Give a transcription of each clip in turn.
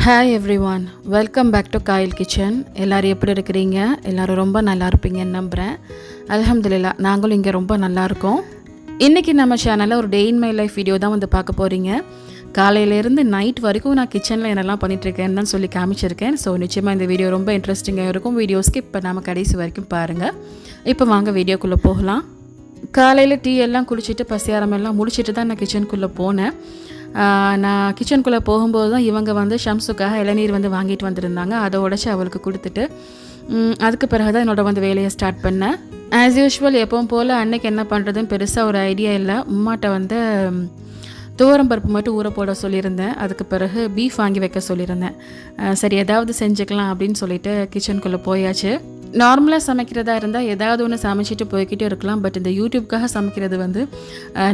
Hi everyone welcome back to Kayal kitchen எல்லோரும் எப்படி இருக்கிறீங்க? எல்லோரும் ரொம்ப நல்லா இருப்பீங்கன்னு நம்புகிறேன் அலமதுல்லா நாங்களும் இங்கே ரொம்ப நல்லா இருக்கோம். இன்றைக்கி நம்ம சேனலில் ஒரு day in my life video தான் வந்து பார்க்க போகிறீங்க காலையிலேருந்து நைட் வரைக்கும் நான் கிச்சனில் என்னெல்லாம் பண்ணிகிட்ருக்கேன்னு தான் சொல்லி காமிச்சிருக்கேன். ஸோ நிச்சயமாக இந்த வீடியோ ரொம்ப இன்ட்ரெஸ்டிங்காக இருக்கும். வீடியோஸ்க்கு இப்போ நம்ம கடைசி வரைக்கும் பாருங்கள் இப்போ வாங்க வீடியோக்குள்ளே போகலாம். காலையில் டீ எல்லாம் குளிச்சுட்டு பசியாரம் எல்லாம் தான் நான் கிச்சனுக்குள்ளே போனேன். நான் கிச்சனுக்குள்ளே போகும்போது தான் இவங்க வந்து ஷம்சுக்காக இளநீர் வந்து வாங்கிட்டு வந்திருந்தாங்க. அதை உடச்சி அவளுக்கு கொடுத்துட்டு அதுக்கு பிறகு தான் என்னோட வந்து வேலையை ஸ்டார்ட் பண்ணேன். ஆஸ் யூஷுவல் எப்பவும் போல் அன்னைக்கு என்ன பண்ணுறதுன்னு பெருசாக ஒரு ஐடியா இல்லை. உம்மாட்ட வந்து துவரம் பருப்பு மட்டும் ஊற போட சொல்லியிருந்தேன். அதுக்கு பிறகு பீஃப் வாங்கி வைக்க சொல்லியிருந்தேன். சரி ஏதாவது செஞ்சுக்கலாம் அப்படின்னு சொல்லிட்டு கிச்சனுக்குள்ளே போயாச்சு. நார்மலாக சமைக்கிறதா இருந்தால் ஏதாவது ஒன்று சமைச்சிட்டு போய்கிட்டே இருக்கலாம். பட் இந்த யூடியூப்காக சமைக்கிறது வந்து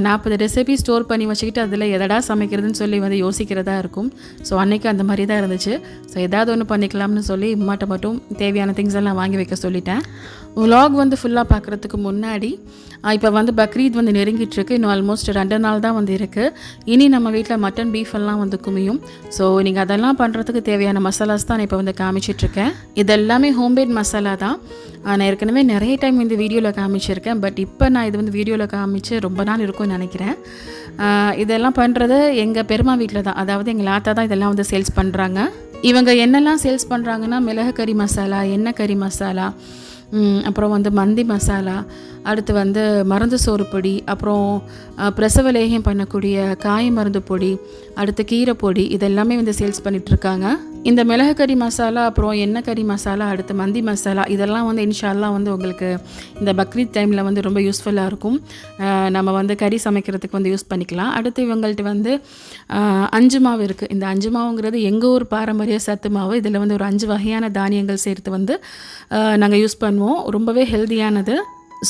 நாற்பது ரெசிபி ஸ்டோர் பண்ணி வச்சுக்கிட்டு அதில் எதடா சமைக்கிறதுன்னு சொல்லி வந்து யோசிக்கிறதா இருக்கும். ஸோ அன்னைக்கு அந்த மாதிரி தான் இருந்துச்சு. ஸோ ஏதாவது ஒன்று பண்ணிக்கலாம்னு சொல்லி இம்மாட்ட மட்டும் தேவையான திங்ஸ் எல்லாம் வாங்கி வைக்க சொல்லிட்டேன். விலாக் வந்து ஃபுல்லாக பார்க்குறதுக்கு முன்னாடி இப்போ வந்து பக்ரீத் வந்து நெருங்கிட்டுருக்கு. இன்னும் ஆல்மோஸ்ட் ரெண்டு நாள் தான் வந்து இருக்குது இனி நம்ம வீட்டில் மட்டன் பீஃப் எல்லாம் வந்து குமியும். ஸோ நீங்கள் அதெல்லாம் பண்ணுறதுக்கு தேவையான மசாலாஸ் தான் நான் இப்போ வந்து காமிச்சிட்ருக்கேன் இதெல்லாமே ஹோம்மேட் மசாலா தான். நான் ஏற்கனவே நிறைய டைம் இந்த வீடியோவில் காமிச்சிருக்கேன். பட் இப்போ நான் இது வந்து வீடியோவில் காமிச்சு ரொம்ப நாள் இருக்கும்னு நினைக்கிறேன். இதெல்லாம் பண்ணுறது எங்கள் பெருமா வீட்டில் தான். அதாவது எங்கள் ஆத்தா தான் இதெல்லாம் வந்து சேல்ஸ் பண்ணுறாங்க இவங்க என்னெல்லாம் சேல்ஸ் பண்ணுறாங்கன்னா மிளகு கறி மசாலா எண்ணெய் கறி மசாலா அப்புறம் வந்து மந்தி மசாலா அடுத்து வந்து மருந்து சோறு பொடி அப்புறம் பிரசவலேகம் பிரசவ லேகியம் பண்ணக்கூடிய காய மருந்து பொடி அடுத்து கீரை பொடி இதெல்லாமே வந்து சேல்ஸ் பண்ணிகிட்ருக்காங்க இந்த மிளகு கறி மசாலா அப்புறம் எண்ணெய் கறி மசாலா அடுத்து மந்தி மசாலா இதெல்லாம் வந்து இன்ஷால்லாம் வந்து உங்களுக்கு இந்த பக்ரீத் டைமில் வந்து ரொம்ப யூஸ்ஃபுல்லாக இருக்கும். நம்ம வந்து கறி சமைக்கிறதுக்கு வந்து யூஸ் பண்ணிக்கலாம். அடுத்து இவங்கள்ட்ட வந்து அஞ்சு மாவு இருக்குது இந்த அஞ்சு மாவுங்கிறது எங்கள் ஊர் பாரம்பரிய சத்து மாவு. இதில் வந்து ஒரு அஞ்சு வகையான தானியங்கள் சேர்த்து வந்து நாங்கள் யூஸ் பண்ணுவோம். ரொம்பவே ஹெல்தியானது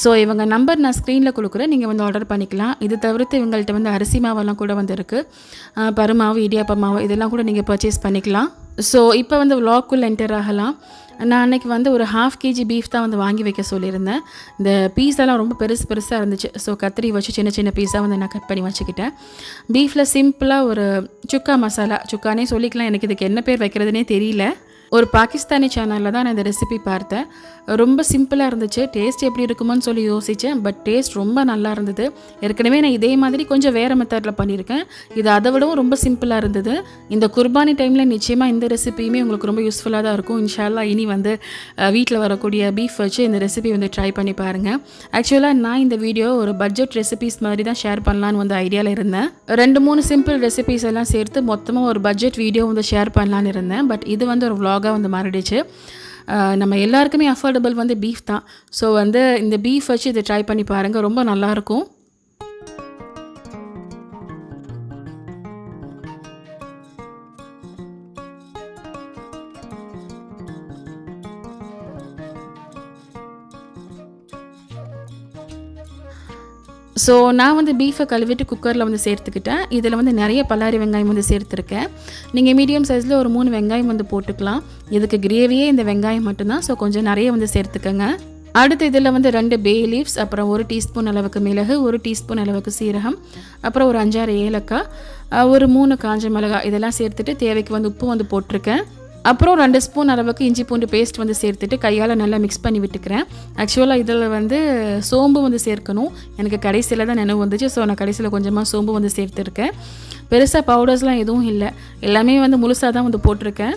ஸோ இவங்க நம்பர் நான் ஸ்க்ரீனில் கொடுக்குறேன். நீங்கள் வந்து ஆர்டர் பண்ணிக்கலாம். இது தவிர்த்து இவங்கள்ட்ட வந்து அரிசி மாவெல்லாம் கூட வந்து இருக்குது பருமாவு இடியாப்ப மாவு இதெல்லாம் கூட நீங்கள் பர்ச்சேஸ் பண்ணிக்கலாம். ஸோ இப்போ வந்து vlog-குள்ள என்டர் ஆகலாம். நான் அன்னைக்கு வந்து ஒரு ஹாஃப் கேஜி பீஃப் தான் வந்து வாங்கி வைக்க சொல்லியிருந்தேன். இந்த பீஸெல்லாம் ரொம்ப பெருசு பெருசாக இருந்துச்சு. ஸோ கத்திரி வச்சு சின்ன சின்ன பீஸாக வந்து நான் கட் பண்ணி வச்சுக்கிட்டேன். பீஃபில் சிம்பிளாக ஒரு சுக்கா மசாலா. சுக்கானே சொல்லிக்கலாம். எனக்கு இதுக்கு என்ன பேர் வைக்கிறதுனே தெரியல. ஒரு பாகிஸ்தானி சேனலில் தான் நான் இந்த ரெசிபி பார்த்தேன். ரொம்ப சிம்பிளாக இருந்துச்சு. டேஸ்ட் எப்படி இருக்குமோன்னு சொல்லி யோசித்தேன் பட் டேஸ்ட் ரொம்ப நல்லா இருந்தது. ஏற்கனவே நான் இதே மாதிரி கொஞ்சம் வேறு மெத்தடில் பண்ணியிருக்கேன். இது அதை விடவும் ரொம்ப சிம்பிளாக இருந்தது. இந்த குர்பானி டைமில் நிச்சயமாக இந்த ரெசிபியுமே உங்களுக்கு ரொம்ப யூஸ்ஃபுல்லாக தான் இருக்கும். இன்ஷால்லா இனி வந்து வீட்டில் வரக்கூடிய பீஃப் வச்சு இந்த ரெசிபி வந்து ட்ரை பண்ணி பாருங்கள் ஆக்சுவலாக நான் இந்த வீடியோ ஒரு பட்ஜெட் ரெசிபிஸ் மாதிரி தான் ஷேர் பண்ணலான்னு வந்து ஐடியாவில் இருந்தேன். ரெண்டு மூணு சிம்பிள் ரெசிபிஸ் எல்லாம் சேர்த்து மொத்தமாக ஒரு பட்ஜெட் வீடியோ வந்து ஷேர் பண்ணலான்னு இருந்தேன். பட் இது வந்து ஒரு vlog-ஆ வந்து மாறிடுச்சு. நம்ம எல்லாருக்குமே அஃபோர்டபுள் வந்து பீஃப் தான். ஸோ வந்து இந்த பீஃப் வச்சு இதை ட்ரை பண்ணி பாருங்கள் ரொம்ப நல்லாயிருக்கும் ஸோ நான் வந்து பீஃபை கழுவிட்டு குக்கரில் வந்து சேர்த்துக்கிட்டேன். இதில் வந்து நிறைய பல்லாரி வெங்காயம் வந்து சேர்த்துருக்கேன். நீங்கள் மீடியம் சைஸில் ஒரு மூணு வெங்காயம் வந்து போட்டுக்கலாம். இதுக்கு கிரேவியே இந்த வெங்காயம் மட்டும்தான். ஸோ கொஞ்சம் நிறைய வந்து சேர்த்துக்கோங்க. அடுத்து இதில் வந்து ரெண்டு பே லீவ்ஸ் அப்புறம் ஒரு டீஸ்பூன் அளவுக்கு மிளகு ஒரு டீஸ்பூன் அளவுக்கு சீரகம் அப்புறம் ஒரு அஞ்சாறு ஏலக்காய் ஒரு மூணு காஞ்ச மிளகாய் இதெல்லாம் சேர்த்துட்டு தேவைக்கு வந்து உப்பு வந்து போட்டிருக்கேன். அப்புறம் ரெண்டு ஸ்பூன் அளவுக்கு இஞ்சி பூண்டு பேஸ்ட் வந்து சேர்த்துட்டு கையால் நல்லா மிக்ஸ் பண்ணி விட்டுக்கிறேன். ஆக்சுவலாக இதில் வந்து சோம்பு வந்து சேர்க்கணும். எனக்கு கடைசியில் தான் நினைவு வந்துச்சு. ஸோ நான் கடைசியில் கொஞ்சமாக சோம்பு வந்து சேர்த்துருக்கேன். பெருசாக பவுடர்ஸ்லாம் எதுவும் இல்லை. எல்லாமே வந்து முழுசாக தான் வந்து போட்டிருக்கேன்.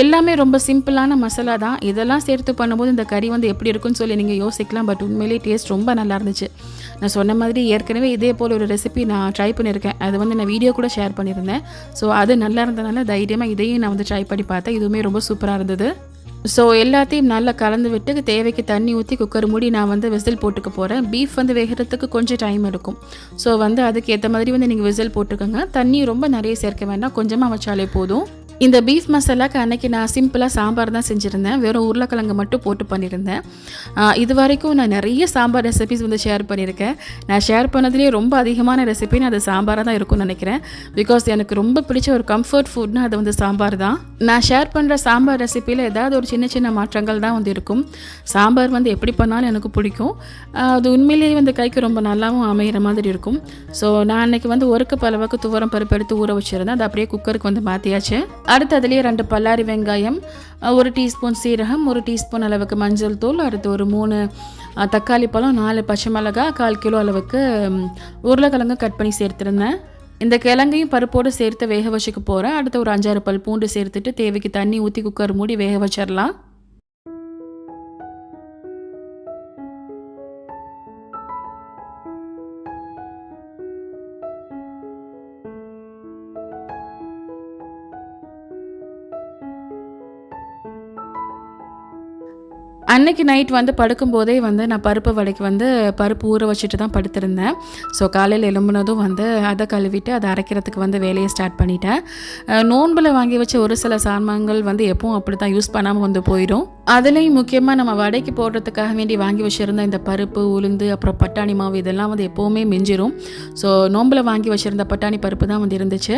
எல்லாமே ரொம்ப சிம்பிளான மசாலா தான். இதெல்லாம் சேர்த்து பண்ணும்போது இந்த கறி வந்து எப்படி இருக்குன்னு சொல்லி நீங்கள் யோசிக்கலாம். பட் உண்மையிலேயே டேஸ்ட் ரொம்ப நல்லா இருந்துச்சு. நான் சொன்ன மாதிரி ஏற்கனவே இதே போல் ஒரு ரெசிபி நான் ட்ரை பண்ணியிருக்கேன். அது வந்து நான் வீடியோ கூட ஷேர் பண்ணியிருந்தேன். ஸோ அது நல்லா இருந்தனால தைரியமாக இதையும் நான் வந்து ட்ரை பண்ணி பார்த்தேன். இதுவுமே ரொம்ப சூப்பராக இருந்தது. ஸோ எல்லாத்தையும் நல்லா கலந்து விட்டு தேவைக்கு தண்ணி ஊற்றி குக்கர் மூடி நான் வந்து விசில் போட்டுக்க போகிறேன் பீஃப் வந்து வேகிறதுக்கு கொஞ்சம் டைம் எடுக்கும். ஸோ வந்து அதுக்கு ஏற்ற மாதிரி வந்து நீங்கள் விசில் போட்டுக்கோங்க. தண்ணி ரொம்ப நிறைய சேர்க்க வேண்டாம். கொஞ்சமாக வச்சாலே போதும். இந்த பீஃப் மசாலாக்கு அன்றைக்கி நான் சிம்பிளாக சாம்பார் தான் செஞ்சுருந்தேன். வெறும் உருளைக்கிழங்கு மட்டும் போட்டு பண்ணியிருந்தேன். இது வரைக்கும் நான் நிறைய சாம்பார் ரெசிபிஸ் வந்து ஷேர் பண்ணியிருக்கேன். நான் ஷேர் பண்ணதுலேயே ரொம்ப அதிகமான ரெசிபின்னு அது சாம்பாராக தான் இருக்கும்னு நினைக்கிறேன். பிகாஸ் எனக்கு ரொம்ப பிடிச்ச ஒரு கம்ஃபர்ட் ஃபுட்னா அது வந்து சாம்பார் தான். நான் ஷேர் பண்ணுற சாம்பார் ரெசிப்பியில் ஏதாவது ஒரு சின்ன சின்ன மாற்றங்கள் தான் வந்து இருக்கும். சாம்பார் வந்து எப்படி பண்ணாலும் எனக்கு பிடிக்கும். அது உண்மையிலேயே வந்து கைக்கு ரொம்ப நல்லாவும் அமைகிற மாதிரி இருக்கும். ஸோ நான் அன்றைக்கி வந்து ஒரு கப் அளவுக்கு துவரம் பருப்பு எடுத்து ஊற வச்சுருந்தேன். அது அப்படியே குக்கருக்கு வந்து மாற்றியாச்சு அடுத்து அதுலேயே ரெண்டு பல்லாரி வெங்காயம் ஒரு டீஸ்பூன் சீரகம் ஒரு டீஸ்பூன் அளவுக்கு மஞ்சள் தூள் அடுத்து ஒரு மூணு தக்காளி பழம் நாலு பச்சை மிளகாய் கால் கிலோ அளவுக்கு உருளைக்கிழங்கு கட் பண்ணி சேர்த்துருந்தேன். இந்த கிழங்கையும் பருப்போடு சேர்த்து வேக வச்சுக்க போகிறேன் அடுத்து ஒரு அஞ்சாறு பல் பூண்டு சேர்த்துட்டு தேவைக்கு தண்ணி ஊற்றி குக்கர் மூடி வேக வச்சிடலாம் அன்னைக்கு நைட் வந்து படுக்கும்போதே வந்து நான் பருப்பு வடைக்கு வந்து பருப்பு ஊற வச்சுட்டு தான் படுத்திருந்தேன். ஸோ காலையில் எழும்புனதும் வந்து அதை கழுவிட்டு அதை அரைக்கிறதுக்கு வந்து வேலையை ஸ்டார்ட் பண்ணிட்டேன். நோன்பில் வாங்கி வச்ச ஒரு சில சாமான்கள் வந்து எப்பவும் அப்படி தான் யூஸ் பண்ணாமல் வந்து போயிடும். அதுலேயும் முக்கியமாக நம்ம வடைக்கு போடுறதுக்காக வேண்டி வாங்கி வச்சுருந்த இந்த பருப்பு உளுந்து அப்புறம் பட்டாணி மாவு இதெல்லாம் வந்து எப்போவுமே மிஞ்சிரும். ஸோ நோம்பில் வாங்கி வச்சுருந்த பட்டாணி பருப்பு தான் வந்து இருந்துச்சு.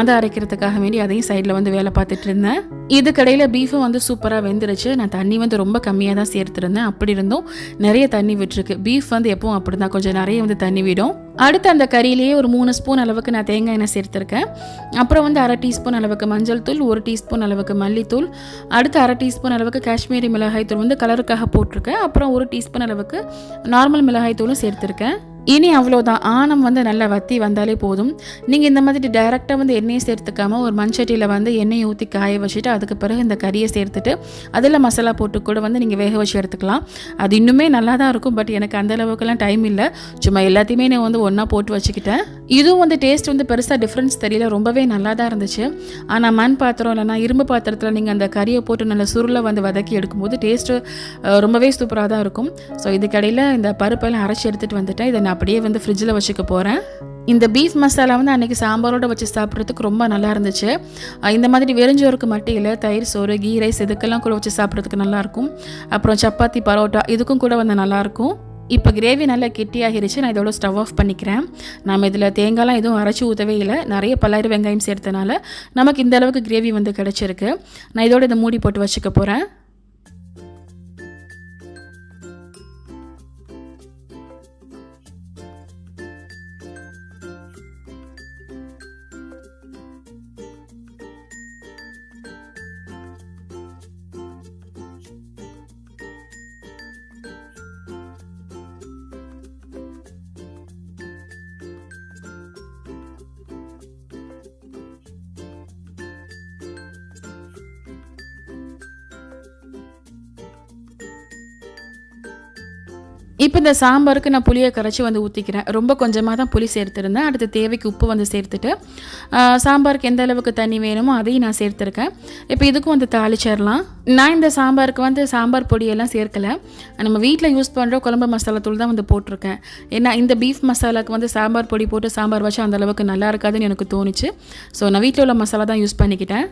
அதை அரைக்கிறதுக்காக வேண்டி அதையும் சைடில் வந்து வேலை பார்த்துட்டு இருந்தேன். இது கடையில் பீஃபும் வந்து சூப்பராக வெந்துருச்சு. நான் தண்ணி வந்து ரொம்ப கம்மியாக தான் சேர்த்துருந்தேன். அப்படி இருந்தும் நிறைய தண்ணி விட்டுருக்கு. பீஃப் வந்து எப்பவும் அப்படி தான் கொஞ்சம் நிறைய வந்து தண்ணி விடும். அடுத்து அந்த கறியிலேயே ஒரு மூணு ஸ்பூன் அளவுக்கு நான் தேங்காய் எண்ணெய் சேர்த்துருக்கேன். அப்புறம் வந்து அரை டீஸ்பூன் அளவுக்கு மஞ்சள் தூள் ஒரு டீஸ்பூன் அளவுக்கு மல்லித்தூள் அடுத்து அரை டீஸ்பூன் அளவுக்கு காஷ்மீரி மிளகாய் தூள் வந்து கலருக்காக போட்டிருக்கேன். அப்புறம் ஒரு டீஸ்பூன் அளவுக்கு நார்மல் மிளகாய் தூளும் சேர்த்துருக்கேன். இனி அவ்வளோதான் ஆணம் வந்து நல்லா வத்தி வந்தாலே போதும். நீங்கள் இந்த மாதிரி டைரெக்டாக வந்து எண்ணெயை சேர்த்துக்காம ஒரு மண்சட்டியில் வந்து எண்ணெயை ஊற்றி காய வச்சுட்டு அதுக்கு பிறகு இந்த கறியை சேர்த்துட்டு அதில் மசாலா போட்டு கூட வந்து நீங்கள் வேக வச்சு எடுத்துக்கலாம். அது இன்னுமே நல்லா தான் இருக்கும் பட் எனக்கு அந்தளவுக்குலாம் டைம் இல்லை. சும்மா எல்லாத்தையுமே நான் வந்து ஒன்றா போட்டு வச்சுக்கிட்டேன். இதுவும் வந்து டேஸ்ட் வந்து பெருசாக டிஃப்ரென்ஸ் தெரியல. ரொம்பவே நல்லா தான் இருந்துச்சு. ஆனால் மண் பாத்திரம் இல்லைனா இரும்பு பாத்திரத்தில் நீங்கள் அந்த கறியை போட்டு நல்ல சுருளை வந்து வதக்கி எடுக்கும்போது டேஸ்ட்டு ரொம்பவே சூப்பராக தான் இருக்கும். ஸோ இதுக்கடையில் இந்த பருப்பெல்லாம் அரைச்சி எடுத்துகிட்டு வந்துட்டேன். இதை நான் அப்படியே வந்து ஃப்ரிட்ஜில் வச்சுக்க போகிறேன் இந்த பீஃப் மசாலா வந்து அன்றைக்கி சாம்பாரோட வச்சு சாப்பிட்றதுக்கு ரொம்ப நல்லா இருந்துச்சு. இந்த மாதிரி வெறிஞ்சோருக்கு மட்டும் இல்லை தயிர் சோறு கீ ரைஸ் இதுக்கெல்லாம் கூட வச்சு சாப்பிட்றதுக்கு நல்லாயிருக்கும் அப்புறம் சப்பாத்தி பரோட்டா இதுக்கும் கூட வந்து நல்லாயிருக்கும் இப்போ கிரேவி நல்லா கெட்டியாகிருச்சு. நான் இதோட ஸ்டவ் ஆஃப் பண்ணிக்கிறேன். நம்ம இதில் தேங்காய்லாம் எதுவும் அரைச்சி ஊற்றவே இல்லை. நிறைய பல்லாயிரம் வெங்காயம் சேர்த்தனால நமக்கு இந்த அளவுக்கு கிரேவி வந்து கிடச்சிருக்கு. நான் இதோட இதை மூடி போட்டு வச்சுக்க போகிறேன் இப்போ இந்த சாம்பாருக்கு நான் புளியை கரைச்சி வந்து ஊற்றிக்கிறேன் ரொம்ப கொஞ்சமாக தான் புளி சேர்த்துருந்தேன். அடுத்து தேவைக்கு உப்பு வந்து சேர்த்துட்டு சாம்பாருக்கு எந்த அளவுக்கு தண்ணி வேணுமோ அதையும் நான் சேர்த்துருக்கேன். இப்போ இதுக்கும் வந்து தாளிச்சிடலாம். நான் இந்த சாம்பாருக்கு வந்து சாம்பார் பொடியெல்லாம் சேர்க்கலை. நம்ம வீட்டில் யூஸ் பண்ணுற குழம்பு மசாலா தூள் தான் வந்து போட்டிருக்கேன். ஏன்னா இந்த பீஃப் மசாலாவுக்கு வந்து சாம்பார் பொடி போட்டு சாம்பார் வச்சா அந்த அளவுக்கு நல்லா இருக்காதுன்னு எனக்கு தோணுச்சு. ஸோ நான் வீட்டில் உள்ள மசாலா தான் யூஸ் பண்ணிக்கிட்டேன்.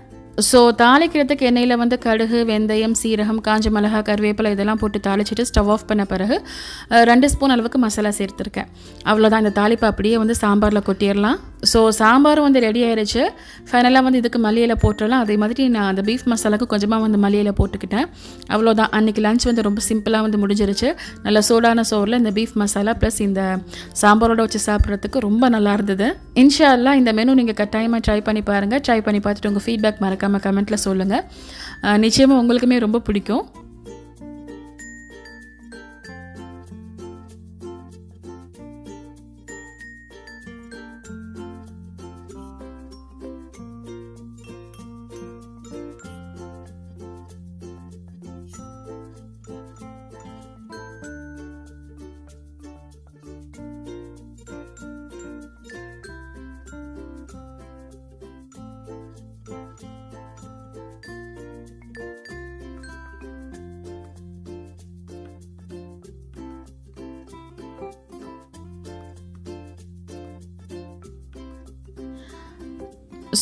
ஸோ தாளிக்கிறதுக்கு எண்ணெயில் வந்து கடுகு வெந்தயம் சீரகம் காஞ்ச மிளகா கருவேப்பிலை இதெல்லாம் போட்டு தாளிச்சிட்டு ஸ்டவ் ஆஃப் பண்ண பிறகு ரெண்டு ஸ்பூன் அளவுக்கு மசாலா சேர்த்துருக்கேன். அவ்வளோதான் இந்த தாளிப்பு அப்படியே வந்து சாம்பாரில் கொட்டிடலாம். ஸோ சாம்பாரும் வந்து ரெடி ஆயிடுச்சு ஃபைனலாக வந்து இதுக்கு மல்லியில் போட்டுடலாம். அதே மாதிரி நான் அந்த பீஃப் மசாலாவுக்கு கொஞ்சமாக வந்து மல்லியில் போட்டுக்கிட்டேன். அவ்வளோதான் அன்றைக்கி லஞ்ச் வந்து ரொம்ப சிம்பிளாக வந்து முடிஞ்சிருச்சு. நல்ல சூடான சோறில் இந்த பீஃப் மசாலா ப்ளஸ் இந்த சாம்பாரோட வச்சு சாப்பிட்றதுக்கு ரொம்ப நல்லா இருந்தது. இன்ஷால்லாம் இந்த மெனு நீங்கள் கட்டாயமாக ட்ரை பண்ணி பாருங்கள் ட்ரை பண்ணி பார்த்துட்டு உங்கள் ஃபீட்பேக் மறக்காமல் கமெண்ட்டில் சொல்லுங்கள் நிச்சயமாக உங்களுக்குமே ரொம்ப பிடிக்கும்.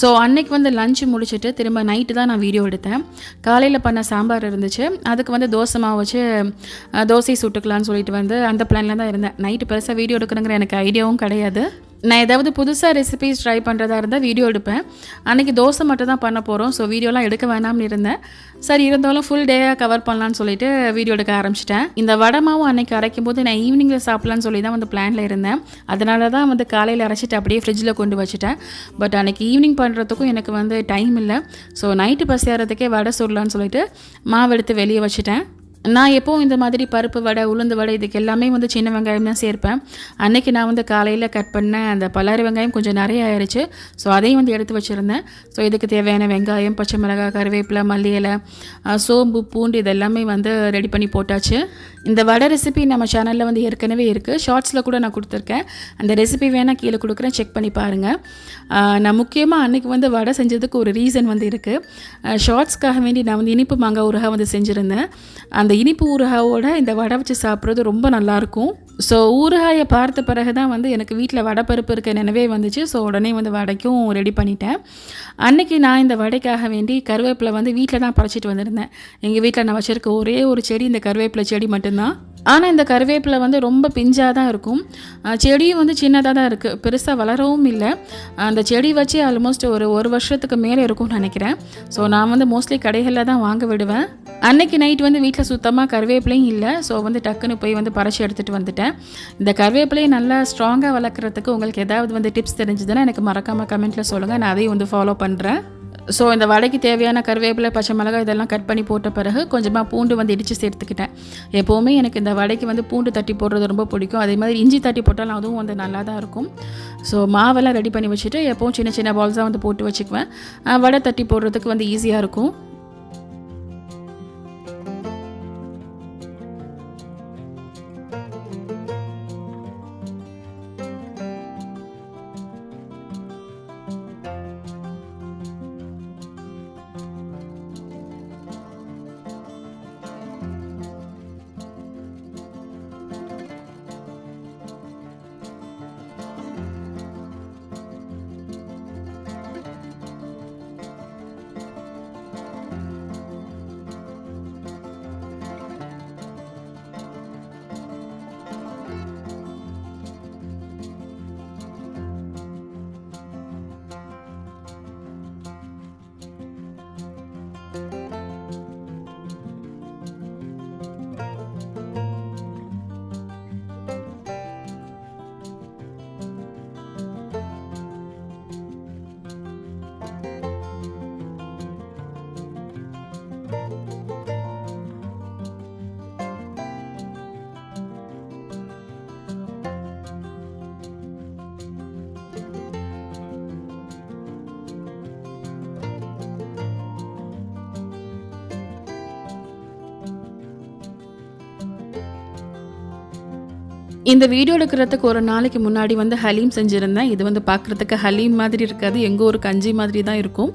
ஸோ அன்னைக்கு வந்து லஞ்ச் முடிச்சுட்டு திரும்ப நைட்டு தான் நான் வீடியோ எடுத்தேன். காலையில் பண்ண சாம்பார் இருந்துச்சு. அதுக்கு வந்து தோசை மாவு வச்சு தோசை சுட்டுக்கலான்னு சொல்லிட்டு வந்து அந்த பிளானில் தான் இருந்தேன். நைட்டு பெருசாக வீடியோ எடுக்கணுங்கிற எனக்கு ஐடியாவும் கிடையாது. நான் ஏதாவது புதுசாக ரெசிபிஸ் ட்ரை பண்ணுறதா இருந்தால் வீடியோ எடுப்பேன். அன்றைக்கி தோசை மட்டும் தான் பண்ண போகிறோம் ஸோ வீடியோலாம் எடுக்க வேணாம்னு இருந்தேன். சரி இருந்தாலும் ஃபுல் டேயாக கவர் பண்ணலான்னு சொல்லிட்டு வீடியோ எடுக்க ஆரம்பிச்சிட்டேன். இந்த வடை மாவு அன்றைக்கி அரைக்கும் போது நான் ஈவினிங்கில் சாப்பிட்லான்னு சொல்லி தான் வந்து பிளானில் இருந்தேன். அதனால தான் வந்து காலையில் அரைச்சிட்டு அப்படியே ஃப்ரிட்ஜில் கொண்டு வச்சுட்டேன். பட் அன்றைக்கி ஈவினிங் பண்ணுறதுக்கும் எனக்கு வந்து டைம் இல்லை. ஸோ நைட்டு பசியாகிறதுக்கே வடை சுடலான்னு சொல்லிட்டு மாவு எடுத்து வெளியே வச்சுட்டேன். நான் எப்போவும் இந்த மாதிரி பருப்பு வடை உளுந்து வடை இதுக்கு எல்லாமே வந்து சின்ன வெங்காயம் தான் சேர்ப்பேன். அன்றைக்கி நான் வந்து காலையில் கட் பண்ண அந்த பல்லாரி வெங்காயம் கொஞ்சம் நிறைய ஆயிடுச்சு ஸோ அதையும் வந்து எடுத்து வச்சுருந்தேன். ஸோ இதுக்கு தேவையான வெங்காயம் பச்சை மிளகாய் கருவேப்பிலை மல்லி இலை சோம்பு பூண்டு இதெல்லாமே வந்து ரெடி பண்ணி போட்டாச்சு. இந்த வடை ரெசிபி நம்ம சேனலில் வந்து ஏற்கனவே இருக்குது ஷார்ட்ஸில் கூட நான் கொடுத்துருக்கேன். அந்த ரெசிபி வேணால் கீழே கொடுக்குறேன். செக் பண்ணி பாருங்கள் நான் முக்கியமாக அன்றைக்கி வந்து வடை செஞ்சதுக்கு ஒரு ரீசன் வந்து இருக்குது ஷார்ட்ஸ்க்காக வேண்டி நான் வந்து இனிப்பு மாங்காய் ஊறுகாய் வந்து செஞ்சுருந்தேன். அந்த இனிப்பு ஊறுகாவோட இந்த வடை வச்சு சாப்பிட்றது ரொம்ப நல்லாயிருக்கும் ஸோ ஊறுகாயை பார்த்த பிறகு தான் வந்து எனக்கு வீட்டில் வடை பருப்பு இருக்க நினைவே வந்துச்சு. ஸோ உடனே வந்து வடைக்கும் ரெடி பண்ணிட்டேன். அன்றைக்கி நான் இந்த வடைக்காக வேண்டி கருவேப்பிலை வந்து வீட்டில் தான் பறிச்சிட்டு வந்திருந்தேன். எங்கள் வீட்டில் நான் வச்சுருக்க ஒரே ஒரு செடி இந்த கருவேப்பிலை செடி மட்டும்தான். ஆனால் இந்த கருவேப்பிலை வந்து ரொம்ப பிஞ்சாக தான் இருக்கும். செடியும் வந்து சின்னதாக தான் இருக்குது பெருசாக வளரவும் இல்லை. அந்த செடி வச்சு ஆல்மோஸ்ட் ஒரு ஒரு வருஷத்துக்கு மேலே இருக்கும்னு நினைக்கிறேன். ஸோ நான் வந்து மோஸ்ட்லி கடைகளில் தான் வாங்க விடுவேன். அன்னைக்கு நைட் வந்து வீட்டில் சுத்தமாக கருவேப்பிலையும் இல்லை. ஸோ வந்து டக்குன்னு போய் வந்து பறிச்சு எடுத்துகிட்டு வந்துட்டேன். இந்த கருவேப்பிலையை நல்லா ஸ்ட்ராங்காக வளர்க்குறதுக்கு உங்களுக்கு ஏதாவது வந்து டிப்ஸ் தெரிஞ்சதுன்னா எனக்கு மறக்காமல் கமெண்ட்டில் சொல்லுங்கள் நான் அதையும் வந்து ஃபாலோ பண்ணுறேன் ஸோ இந்த வடைக்கு தேவையான கருவேப்பிலை பச்சை மிளகாய் இதெல்லாம் கட் பண்ணி போட்ட பிறகு கொஞ்சமாக பூண்டு வந்து இடித்து சேர்த்துக்கிட்டேன். எப்போவுமே எனக்கு இந்த வடைக்கு வந்து பூண்டு தட்டி போடுறது ரொம்ப பிடிக்கும். அதே மாதிரி இஞ்சி தட்டி போட்டாலும் அதுவும் வந்து நல்லா தான் இருக்கும். ஸோ மாவெல்லாம் ரெடி பண்ணி வச்சுட்டு எப்போவும் சின்ன சின்ன பால்ஸாக வந்து போட்டு வச்சுக்குவேன். வடை தட்டி போடுறதுக்கு வந்து ஈஸியாக இருக்கும். இந்த வீடியோ எடுக்கிறதுக்கு ஒரு நாளைக்கு முன்னாடி வந்து ஹலீம் செஞ்சுருந்தேன். இது வந்து பார்க்குறதுக்கு ஹலீம் மாதிரி இருக்காது. எங்கள் ஒரு கஞ்சி மாதிரி தான் இருக்கும்.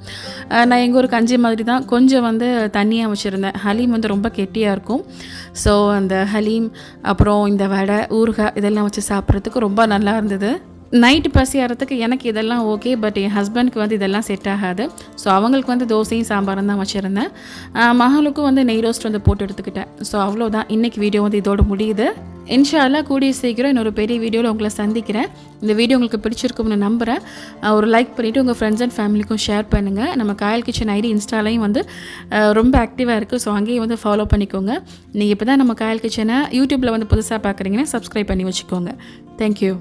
நான் எங்கள் ஒரு கஞ்சி மாதிரி தான் கொஞ்சம் வந்து தண்ணியாக வச்சுருந்தேன். ஹலீம் வந்து ரொம்ப கெட்டியாக இருக்கும். ஸோ அந்த ஹலீம் அப்புறம் இந்த வடை ஊறுகாய் இதெல்லாம் வச்சு சாப்பிட்றதுக்கு ரொம்ப நல்லா இருந்தது. நைட்டு பசி ஆகிறதுக்கு எனக்கு இதெல்லாம் ஓகே பட் என் ஹஸ்பண்ட்க்கு வந்து இதெல்லாம் செட் ஆகாது. ஸோ அவங்களுக்கு வந்து தோசையும் சாம்பாரும் தான் வச்சுருந்தேன். மகளுக்கும் வந்து நெய் ரோஸ்ட் வந்து போட்டு எடுத்துக்கிட்டேன். ஸோ அவ்வளோதான் இன்றைக்கி வீடியோ வந்து இதோட முடியுது. இன்ஷா கூடிய சீக்கிரம் இன்னொரு பெரிய வீடியோவில் உங்களை சந்திக்கிறேன். இந்த வீடியோ உங்களுக்கு பிடிச்சிருக்கும்னு நம்புகிறேன் ஒரு லைக் பண்ணிவிட்டு உங்கள் ஃப்ரெண்ட்ஸ் அண்ட் ஃபேமிலிக்கும் ஷேர் பண்ணுங்கள் நம்ம காயல் கிச்சன் ஐடி இன்ஸ்டாலையும் வந்து ரொம்ப ஆக்டிவாக இருக்குது ஸோ அங்கேயும் வந்து ஃபாலோ பண்ணிக்கோங்க. நீங்கள் இப்போ தான் நம்ம காயல் கிச்சனை யூடியூப்பில் வந்து புதுசாக பார்க்குறீங்கன்னா சப்ஸ்கிரைப் பண்ணி வச்சுக்கோங்க. தேங்க்யூ